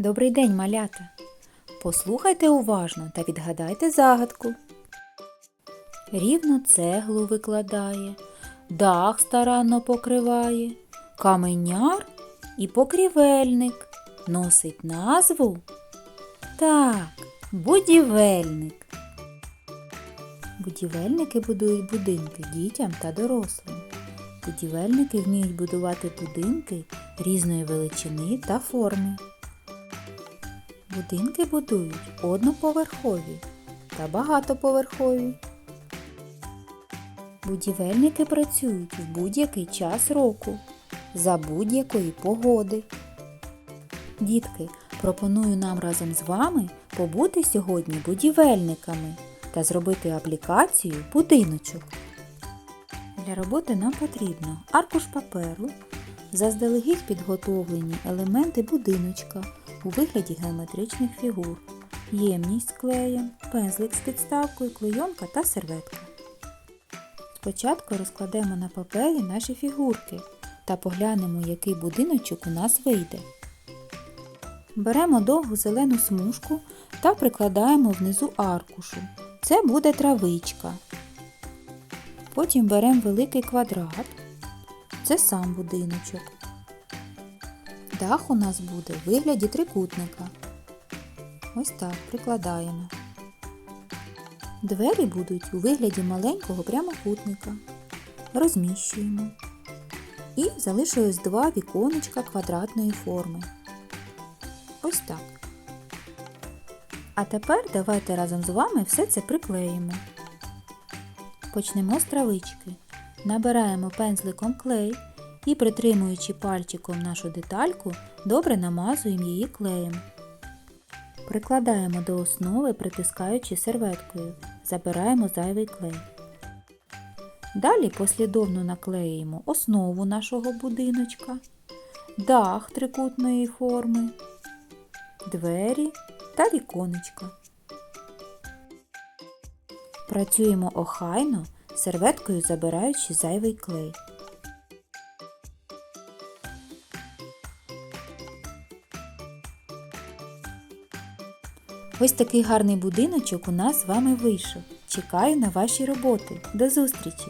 Добрий день, малята! Послухайте уважно та відгадайте загадку. Рівно цеглу викладає, дах старанно покриває, каменяр і покрівельник носить назву. Так, будівельник. Будівельники будують будинки дітям та дорослим. Будівельники вміють будувати будинки різної величини та форми. Будинки будують одноповерхові та багатоповерхові. Будівельники працюють в будь-який час року за будь-якої погоди. Дітки, пропоную нам разом з вами побути сьогодні будівельниками та зробити аплікацію будиночок. Для роботи нам потрібно аркуш паперу, заздалегідь підготовлені елементи будиночка у вигляді геометричних фігур, ємність клеєм, пензлик з підставкою, клейонка та серветка. Спочатку розкладемо на папері наші фігурки та поглянемо, який будиночок у нас вийде. Беремо довгу зелену смужку та прикладаємо внизу аркушу. Це буде травичка. Потім беремо великий квадрат. Це сам будиночок. Дах у нас буде в вигляді трикутника. Ось так прикладаємо. Двері будуть у вигляді маленького прямокутника. Розміщуємо. І залишилось два віконечка квадратної форми. Ось так. А тепер давайте разом з вами все це приклеїмо. Почнемо з травички. Набираємо пензликом клей і, притримуючи пальчиком нашу детальку, добре намазуємо її клеєм. Прикладаємо до основи, притискаючи серветкою. Забираємо зайвий клей. Далі послідовно наклеїмо основу нашого будиночка, дах трикутної форми, двері та віконечка. Працюємо охайно, серветкою забираючи зайвий клей. Ось такий гарний будиночок у нас з вами вийшов. Чекаю на ваші роботи. До зустрічі!